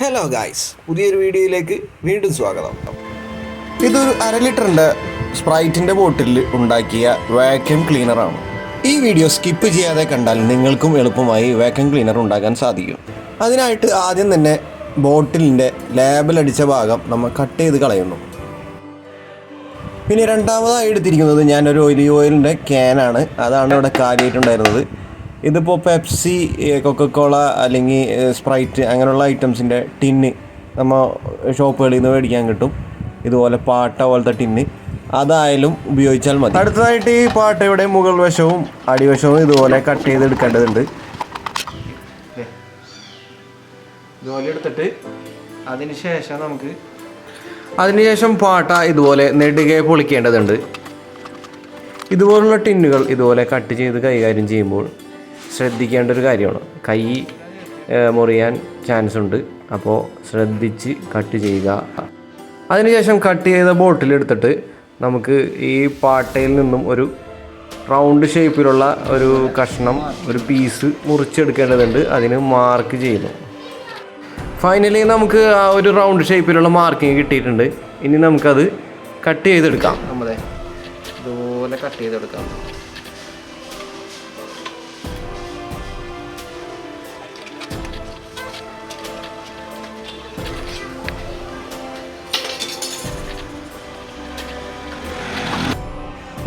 Hello guys പുതിയൊരു വീഡിയോയിലേക്ക് വീണ്ടും സ്വാഗതം. ഇതൊരു അര ലിറ്ററിന്റെ സ്പ്രൈറ്റിന്റെ ബോട്ടിൽ ഉണ്ടാക്കിയ വാക്യൂം ക്ലീനറാണ് ഈ വീഡിയോ സ്കിപ്പ് ചെയ്യാതെ കണ്ടാൽ നിങ്ങൾക്കും എളുപ്പമായി വാക്യൂം ക്ലീനർ ഉണ്ടാക്കാൻ സാധിക്കും. അതിനായിട്ട് ആദ്യം തന്നെ ബോട്ടിലിന്റെ ലേബൽ അടിച്ച ഭാഗം നമ്മൾ കട്ട് ചെയ്ത് കളയുന്നു. പിന്നെ രണ്ടാമതായി എടുത്തിരിക്കുന്നത് ഞാനൊരു ഒലിവ് ഓയിലിന്റെ ക്യാനാണ്. അതാണ് ഇവിടെ കാര്യമായിട്ടുണ്ടായിരുന്നത് ഇതിപ്പോൾ പെപ്സി കൊക്കക്കോള അല്ലെങ്കിൽ സ്പ്രൈറ്റ് അങ്ങനെയുള്ള ഐറ്റംസിന്റെ ടിന്ന് നമ്മൾ ഷോപ്പുകളിൽ നിന്ന് മേടിക്കാൻ കിട്ടും. ഇതുപോലെ പാട്ട പോലത്തെ ടിന്ന്. അതായാലും ഉപയോഗിച്ചാൽ മതി. അടുത്തതായിട്ട് ഈ പാട്ടയുടെ മുകൾ വശവും അടിവശവും ഇതുപോലെ കട്ട് ചെയ്ത് ചെയ്തെടുക്കേണ്ടതുണ്ട് ഇതുപോലെ എടുത്തിട്ട് അതിന് ശേഷം നമുക്ക് അതിനുശേഷം പാട്ട ഇതുപോലെ നെടുകെ പൊളിക്കേണ്ടതുണ്ട്. ഇതുപോലുള്ള ടിന്നുകൾ ഇതുപോലെ കട്ട് ചെയ്ത് കൈകാര്യം ചെയ്യുമ്പോൾ ശ്രദ്ധിക്കേണ്ട ഒരു കാര്യമാണ്. കൈ മുറിയാൻ ചാൻസ് ഉണ്ട്. അപ്പോൾ ശ്രദ്ധിച്ച് കട്ട് ചെയ്യുക. അതിനുശേഷം കട്ട് ചെയ്ത ബോട്ടിൽ എടുത്തിട്ട് നമുക്ക് ഈ പാട്ടയിൽ നിന്നും ഒരു റൗണ്ട് ഷേപ്പിലുള്ള ഒരു കഷ്ണം ഒരു പീസ് മുറിച്ചെടുക്കേണ്ടതുണ്ട്. അതിന് മാർക്ക് ചെയ്യുന്നു. ഫൈനലി നമുക്ക് ആ ഒരു റൗണ്ട് ഷേപ്പിലുള്ള മാർക്കിങ് കിട്ടിയിട്ടുണ്ട്. ഇനി നമുക്കത് കട്ട് ചെയ്തെടുക്കാം. നമ്മുടെ ഇതുപോലെ കട്ട് ചെയ്തെടുക്കാം.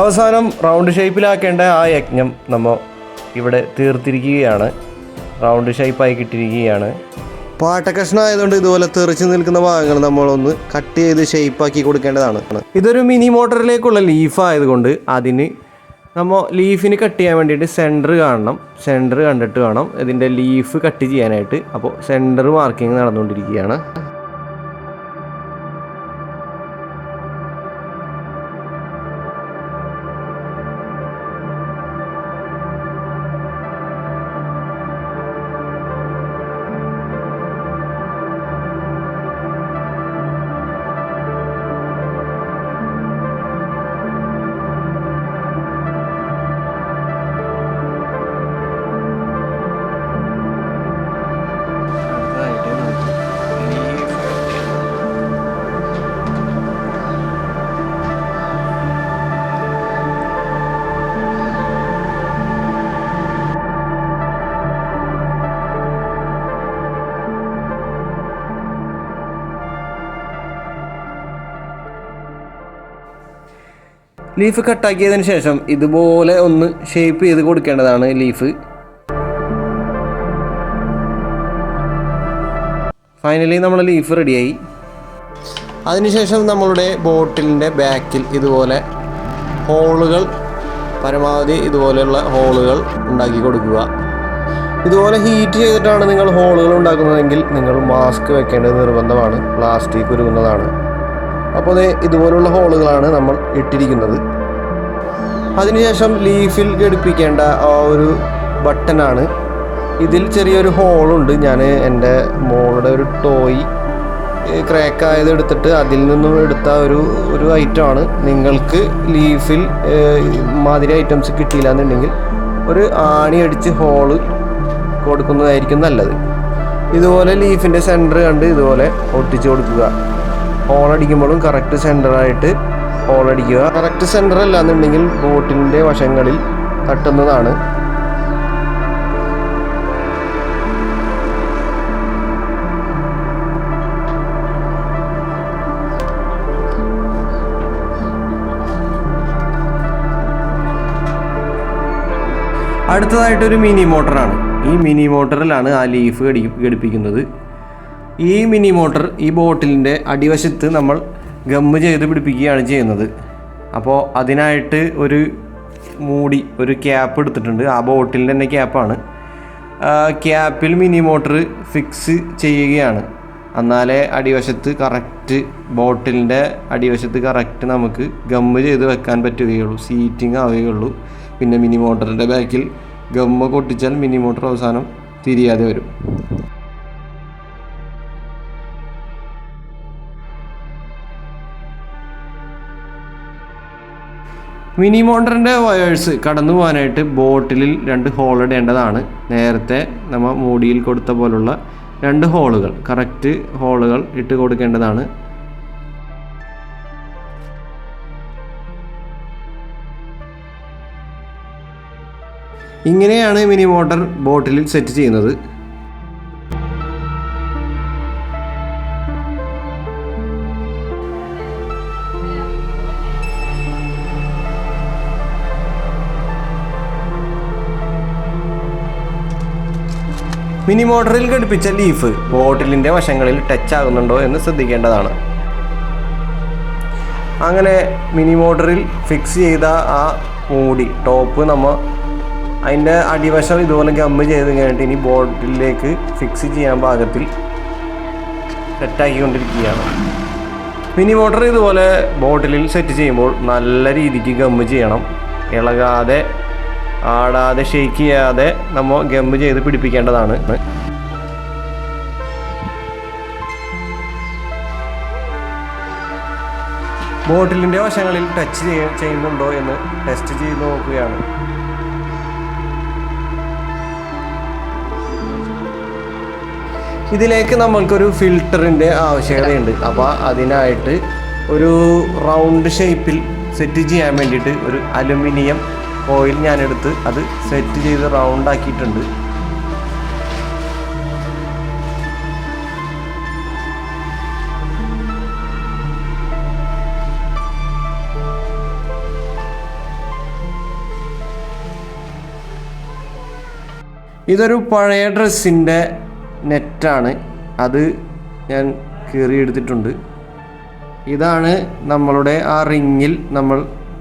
അവസാനം റൗണ്ട് ഷേപ്പിലാക്കേണ്ട ആ യജ്ഞം നമ്മൾ ഇവിടെ തീർത്തിരിക്കുകയാണ്. റൗണ്ട് ഷേപ്പായി കിട്ടിയിരിക്കുകയാണ്. പാട്ടക്കഷ്ണം ആയതുകൊണ്ട് ഇതുപോലെ തെറിച്ച് നിൽക്കുന്ന ഭാഗങ്ങൾ നമ്മളൊന്ന് കട്ട് ചെയ്ത് ഷേപ്പാക്കി കൊടുക്കേണ്ടതാണ്. ഇതൊരു മിനി മോട്ടറിലേക്കുള്ള ലീഫ് ആയതുകൊണ്ട് അതിന് നമ്മൾ ലീഫിന് കട്ട് ചെയ്യാൻ വേണ്ടിയിട്ട് സെന്റർ കാണണം. സെന്റർ കണ്ടിട്ട് വേണം ഇതിന്റെ ലീഫ് കട്ട് ചെയ്യാനായിട്ട്. അപ്പോൾ സെന്റർ മാർക്കിങ് നടന്നുകൊണ്ടിരിക്കുകയാണ്. ലീഫ് കട്ടാക്കിയതിന് ശേഷം ഇതുപോലെ ഒന്ന് ഷേപ്പ് ചെയ്ത് കൊടുക്കേണ്ടതാണ് ലീഫ് ഫൈനലി നമ്മൾ ലീഫ് റെഡിയായി അതിനുശേഷം നമ്മളുടെ ബോട്ടിലിന്റെ ബാക്കിൽ ഇതുപോലെ ഹോളുകൾ പരമാവധി ഇതുപോലെയുള്ള ഹോളുകൾ ഉണ്ടാക്കി കൊടുക്കുക. ഇതുപോലെ ഹീറ്റ് ചെയ്തിട്ടാണ് നിങ്ങൾ ഹോളുകൾ ഉണ്ടാക്കുന്നതെങ്കിൽ നിങ്ങൾ മാസ്ക് വെക്കേണ്ടത് നിർബന്ധമാണ്. പ്ലാസ്റ്റിക് ഉരുകുന്നതാണ്. അപ്പോൾ ഇതുപോലുള്ള ഹോളുകളാണ് നമ്മൾ ഇട്ടിരിക്കുന്നത്. അതിനുശേഷം ലീഫിൽ ഘടിപ്പിക്കേണ്ട ആ ഒരു ബട്ടനാണ്. ഇതിൽ ചെറിയൊരു ഹോളുണ്ട്. ഞാൻ എന്റെ മോളുടെ ഒരു ടോയ് ക്രാക്ക് ആയത് എടുത്തിട്ട് അതിൽ നിന്നും എടുത്ത ഒരു ഒരു ഐറ്റമാണ് നിങ്ങൾക്ക് ലീഫിൽ മാതിരി ഐറ്റംസ് കിട്ടിയില്ല എന്നുണ്ടെങ്കിൽ ഒരു ആണി അടിച്ച് ഹോൾ കൊടുക്കുന്നതായിരിക്കും നല്ലത്. ഇതുപോലെ ലീഫിന്റെ സെന്റർ കണ്ട് ഇതുപോലെ ഒട്ടിച്ചു കൊടുക്കുക. ഹോൾ അടിക്കുമ്പോഴും കറക്റ്റ് സെന്ററായിട്ട് ഹോൾ അടിക്കുക. കറക്റ്റ് സെന്റർ അല്ല എന്നുണ്ടെങ്കിൽ ബോട്ടിന്റെ വശങ്ങളിൽ തട്ടുന്നതാണ്. അടുത്തതായിട്ടൊരു മിനി മോട്ടറാണ്. ഈ മിനി മോട്ടറിലാണ് ആ ലീഫ് ഘടി ഘടിപ്പിക്കുന്നത്. ഈ മിനി മോട്ടർ ഈ ബോട്ടിലിന്റെ അടിവശത്ത് നമ്മൾ ഗമ്മ് ചെയ്ത് പിടിപ്പിക്കുകയാണ് ചെയ്യുന്നത്. അപ്പോൾ അതിനായിട്ട് ഒരു മൂടി ഒരു ക്യാപ്പ് എടുത്തിട്ടുണ്ട്. ആ ബോട്ടിലിന്റെ തന്നെ ക്യാപ്പാണ്. ക്യാപ്പിൽ മിനി മോട്ടർ ഫിക്സ് ചെയ്യുകയാണ്. എന്നാലേ അടിവശത്ത് കറക്റ്റ് ബോട്ടിലിന്റെ അടിവശത്ത് കറക്റ്റ് നമുക്ക് ഗമ്മ് ചെയ്ത് വെക്കാൻ പറ്റുകയുള്ളൂ. സീറ്റിംഗ് ആവുകയുള്ളൂ. പിന്നെ മിനി മോട്ടറിന്റെ ബാക്കിൽ ഗമ്മ കൊട്ടിച്ചാൽ മിനി മോട്ടർ അവസാനം തിരിയാതെ വരും. മിനി മോണ്ടറിന്റെ വയേഴ്സ് കടന്നു പോകാനായിട്ട് ബോട്ടിലിൽ രണ്ട് ഹോൾ ഇടേണ്ടതാണ്. നേരത്തെ നമ്മൾ മൂടിയിൽ കൊടുത്ത പോലുള്ള രണ്ട് ഹോളുകൾ കറക്റ്റ് ഹോളുകൾ ഇട്ട് കൊടുക്കേണ്ടതാണ്. ഇങ്ങനെയാണ് മിനി മോട്ടർ ബോട്ടിലിൽ സെറ്റ് ചെയ്യുന്നത്. മിനി മോട്ടറിൽ ഘടിപ്പിച്ച ലീഫ് ബോട്ടിലിന്റെ വശങ്ങളിൽ ടച്ച് ആകുന്നുണ്ടോ എന്ന് ശ്രദ്ധിക്കേണ്ടതാണ്. അങ്ങനെ മിനി മോട്ടറിൽ ഫിക്സ് ചെയ്ത ആ മൂടി ടോപ്പ് നമ്മൾ അതിന്റെ അടിവശം ഇതുപോലെ ഗമ്മ് ചെയ്ത് കഴിഞ്ഞിട്ട് ഇനി ബോട്ടിലേക്ക് ഫിക്സ് ചെയ്യാൻ പാകത്തിൽ സെറ്റാക്കിക്കൊണ്ടിരിക്കുകയാണ് മിനി മോട്ടർ ഇതുപോലെ ബോട്ടിലിൽ സെറ്റ് ചെയ്യുമ്പോൾ നല്ല രീതിക്ക് ഗമ്മ് ചെയ്യണം. ഇളകാതെ ആടാതെ ഷെയ്ക്ക് ചെയ്യാതെ നമ്മൾ ഗംബ് ചെയ്ത് പിടിപ്പിക്കേണ്ടതാണ്. ബോട്ടിലിന്റെ വശങ്ങളിൽ ടച്ച് ചെയ്യുന്നുണ്ടോ എന്ന് ടെസ്റ്റ് ചെയ്ത് നോക്കുകയാണ്. ഇതിലേക്ക് നമ്മൾക്കൊരു ഫിൽറ്ററിന്റെ ആവശ്യകതയുണ്ട്. അപ്പോൾ അതിനായിട്ട് ഒരു റൗണ്ട് ഷേപ്പിൽ സെറ്റ് ചെയ്യാൻ വേണ്ടിയിട്ട് ഒരു അലുമിനിയം ഓയിൽ ഞാനെടുത്ത് അത് സെറ്റ് ചെയ്ത് റൗണ്ട് ആക്കിയിട്ടുണ്ട്. ഇതൊരു പഴയ ഡ്രസ്സിന്റെ നെറ്റാണ്. അത് ഞാൻ കീറിയെടുത്തിട്ടുണ്ട്. ഇതാണ് നമ്മളുടെ ആ റിങ്ങിൽ നമ്മൾ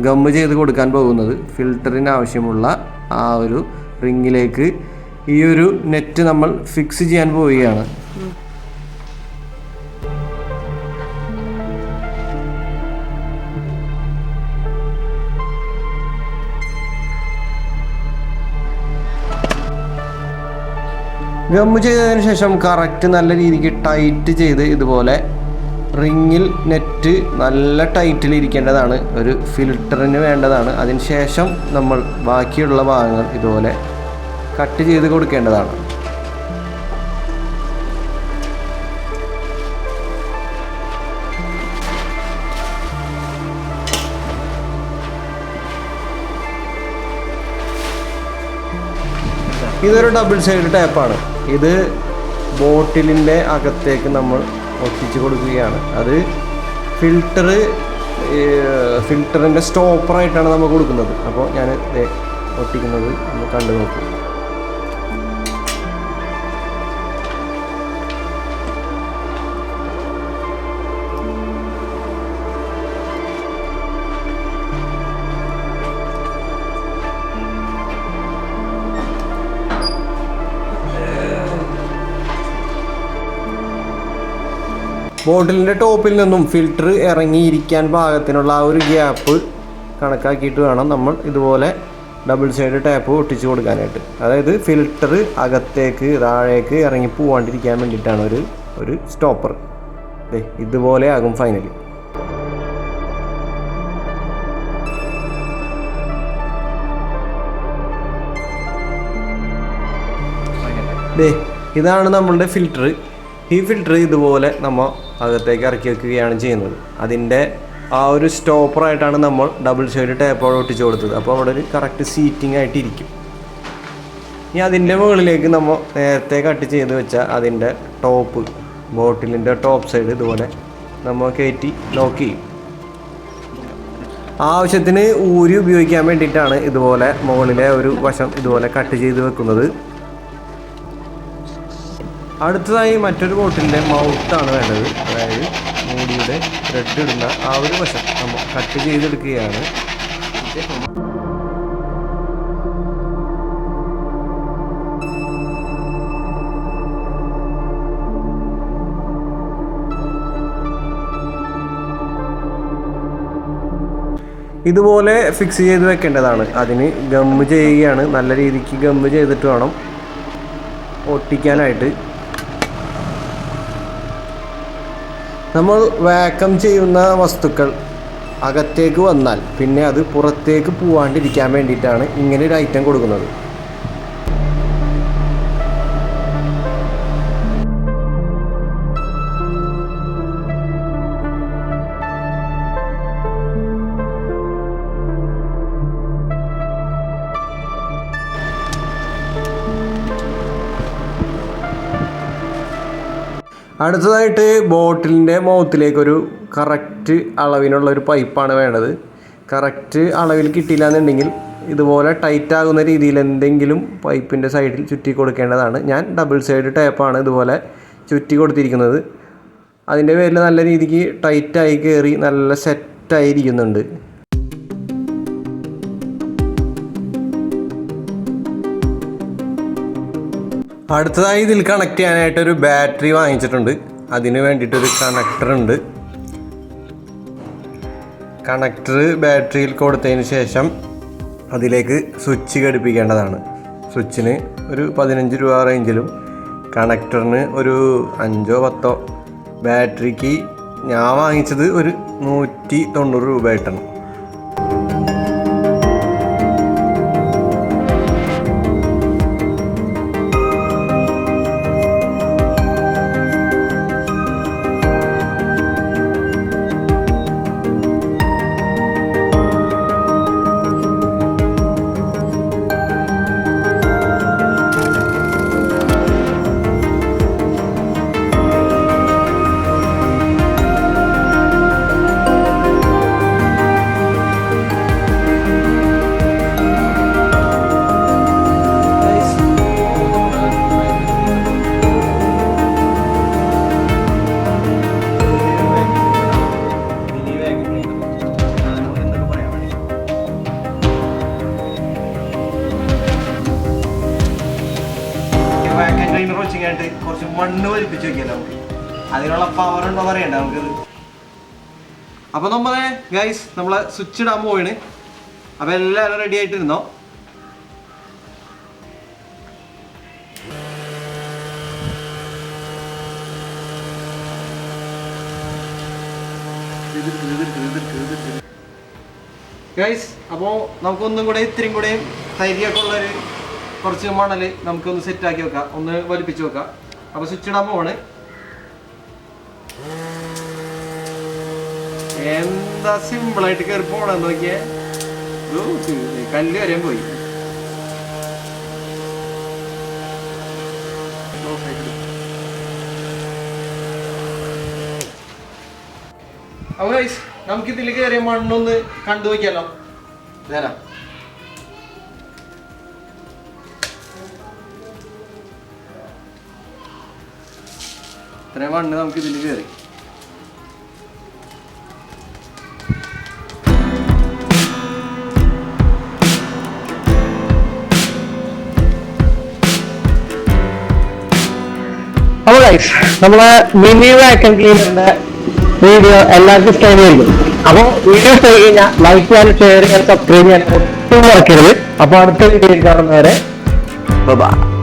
ഗമ്മ് ചെയ്ത് കൊടുക്കാൻ പോകുന്നത് ഫിൽറ്ററിന് ആവശ്യമുള്ള ആ ഒരു റിങ്ങിലേക്ക് ഈ ഒരു നെറ്റ് നമ്മൾ ഫിക്സ് ചെയ്യാൻ പോവുകയാണ്. ഗമ്മ് ചെയ്തതിന് ശേഷം കറക്റ്റ് നല്ല രീതിക്ക് ടൈറ്റ് ചെയ്ത് ഇതുപോലെ റിങ്ങിൽ നെറ്റ് നല്ല ടൈറ്റിൽ ഇരിക്കേണ്ടതാണ് ഒരു ഫിൽറ്ററിന് വേണ്ടതാണ്. അതിന് ശേഷം നമ്മൾ ബാക്കിയുള്ള ഭാഗങ്ങൾ ഇതുപോലെ കട്ട് ചെയ്ത് കൊടുക്കേണ്ടതാണ്. ഇതൊരു ഡബിൾ സൈഡ് ടാപ്പാണ്. ഇത് ബോട്ടിലിന്റെ അകത്തേക്ക് നമ്മൾ ഒട്ടിച്ച് കൊടുക്കുകയാണ്. അത് ഫിൽറ്റർ ഫിൽറ്ററിന്റെ സ്റ്റോപ്പറായിട്ടാണ് നമ്മൾ കൊടുക്കുന്നത്. അപ്പോൾ ഞാൻ ഒട്ടിക്കുന്നത് നമ്മൾ കണ്ടു നോക്കും. ബോട്ടിലിന്റെ ടോപ്പിൽ നിന്നും ഫിൽറ്റർ ഇറങ്ങിയിരിക്കാൻ പാകത്തിനുള്ള ആ ഒരു ഗ്യാപ്പ് കണക്കാക്കിയിട്ട് വേണം നമ്മൾ ഇതുപോലെ ഡബിൾ സൈഡ് ടാപ്പ് ഒട്ടിച്ച് കൊടുക്കാനായിട്ട്. അതായത് ഫിൽറ്റർ അകത്തേക്ക് താഴേക്ക് ഇറങ്ങി പോവാണ്ടിരിക്കാൻ വേണ്ടിയിട്ടാണ് ഒരു ഒരു സ്റ്റോപ്പർ. ഇതുപോലെ ആകും ഫൈനലി. ഇതാണ് നമ്മളുടെ ഫിൽറ്റർ ഈ ഫിൽറ്റർ ഇതുപോലെ നമ്മൾ അകത്തേക്ക് ഇറക്കി വെക്കുകയാണ് ചെയ്യുന്നത്. അതിന്റെ ആ ഒരു സ്റ്റോപ്പറായിട്ടാണ് നമ്മൾ ഡബിൾ സൈഡ് ടേപ്പോടെ ഒട്ടിച്ച് കൊടുത്തത്. അപ്പോൾ അവിടെ ഒരു കറക്റ്റ് സീറ്റിംഗ് ആയിട്ടിരിക്കും ഇനി അതിന്റെ മുകളിലേക്ക് നമ്മൾ നേരത്തെ കട്ട് ചെയ്ത് വെച്ച അതിന്റെ ടോപ്പ് ബോട്ടിലിന്റെ ടോപ്പ് സൈഡ് ഇതുപോലെ നമ്മൾ കയറ്റി ലോക്ക് ചെയ്യും. ആവശ്യത്തിന് ഊരി ഉപയോഗിക്കാൻ വേണ്ടിയിട്ടാണ് ഇതുപോലെ മുകളിലെ ഒരു വശം ഇതുപോലെ കട്ട് ചെയ്ത് വെക്കുന്നത്. അടുത്തതായി മറ്റൊരു ബോട്ടിന്റെ മൗത്താണ് വേണ്ടത്. അതായത് മൂടിയുടെ ത്രെഡ് ഇടുന്ന ആ ഒരു വശം നമ്മൾ കട്ട് ചെയ്തെടുക്കുകയാണ്. ഇതുപോലെ ഫിക്സ് ചെയ്ത് വെക്കേണ്ടതാണ്. അതിന് ഗമ്മ് ചെയ്യുകയാണ്. നല്ല രീതിക്ക് ഗമ്മ് ചെയ്തിട്ട് വേണം. ഒട്ടിക്കാനായിട്ട്. നമ്മൾ വാക്കം ചെയ്യുന്ന വസ്തുക്കൾ അകത്തേക്ക് വന്നാൽ പിന്നെ അത് പുറത്തേക്ക് പോവാണ്ടിരിക്കാൻ വേണ്ടിയിട്ടാണ് ഇങ്ങനെ ഒരു ഐറ്റം കൊടുക്കുന്നത്. അടുത്തതായിട്ട് ബോട്ടിലിന്റെ മൗത്തിലേക്കൊരു കറക്റ്റ് അളവിനുള്ള ഒരു പൈപ്പാണ് വേണ്ടത്. കറക്റ്റ് അളവിൽ കിട്ടിയില്ല എന്നുണ്ടെങ്കിൽ ഇതുപോലെ ടൈറ്റ് ആകുന്ന രീതിയിൽ എന്തെങ്കിലും പൈപ്പിന്റെ സൈഡിൽ ചുറ്റി കൊടുക്കേണ്ടതാണ്. ഞാൻ ഡബിൾ സൈഡ് ടേപ്പാണ് ഇതുപോലെ ചുറ്റി കൊടുത്തിരിക്കുന്നത്. അതിന്റെ പേരിൽ നല്ല രീതിക്ക് ടൈറ്റായി കയറി നല്ല സെറ്റായി അടുത്തതായി ഇതിൽ കണക്ട് ചെയ്യാനായിട്ട് ഒരു ബാറ്ററി വാങ്ങിച്ചിട്ടുണ്ട്. അതിന് വേണ്ടിയിട്ടൊരു കണക്ടർ ഉണ്ട്. കണക്ടർ ബാറ്ററിയിൽ കൊടുത്തതിന് ശേഷം അതിലേക്ക് സ്വിച്ച് ഘടിപ്പിക്കേണ്ടതാണ്. സ്വിച്ചിന് ഒരു പതിനഞ്ച് രൂപ റേഞ്ചിലും കണക്ടറിന് ഒരു അഞ്ചോ പത്തോ. ബാറ്ററിക്ക് ഞാൻ വാങ്ങിച്ചത് ഒരു നൂറ്റി തൊണ്ണൂറ് രൂപ ആയിട്ടാണ്. വാക്യൂം ക്ലീനർ വെച്ചിട്ട് കുറച്ച് മണ്ണ് വലിപ്പിച്ച് വെക്കാം നമുക്ക് അതിനുള്ള പവർ ഉണ്ടോ പറയണ്ട നമുക്കിത്. അപ്പൊ നമ്മളെ ഗൈസ് നമ്മളെ സ്വിച്ച് ഇടാൻ പോവാണ്. അപ്പൊ എല്ലാവരും റെഡി ആയിട്ടിരുന്നോ? ഗൈസ് അപ്പോൾ നമുക്കൊന്നും കൂടെ ഇത്രയും കൂടെയും ധൈര്യമൊക്കെ ഉള്ളൊരു കുറച്ച് മണൽ നമുക്കൊന്ന് സെറ്റ് ആക്കി വെക്കാം. ഒന്ന് വലിപ്പിച്ച് വെക്കാം. അപ്പോൾ സ്വിച്ച് ഇടാൻ പോവാണ്. എന്താ സിമ്പിളായിട്ട് കയറി പോണെന്ന് നോക്കിയേ? കല്ല് വരെയും പോയി. അപ്പൊ ഗൈസ് നമുക്ക് ഇതിൽ കയറിയ മണ്ണൊന്ന് കണ്ടു നോക്കിയാലോ ഇതേനാ ഇത്രയും മണ്ണ് നമുക്ക് ഇതിൽ കയറി അപ്പോൾ നമ്മളെ മിനി വാക്യൂം ക്ലീനറിന്റെ വീഡിയോ എല്ലാവർക്കും ഇഷ്ടമായി വരുന്നു അപ്പോൾ വീഡിയോ ഇഷ്ടമായി കഴിഞ്ഞാൽ ലൈക്ക് ചെയ്യാൻ ഷെയർ ചെയ്യാൻ സബ്സ്ക്രൈബ് ചെയ്യാൻ ഒട്ടും മറക്കരുത്. അപ്പോൾ അടുത്ത വീഡിയോയിൽ കാണുന്നവരെ ബൈ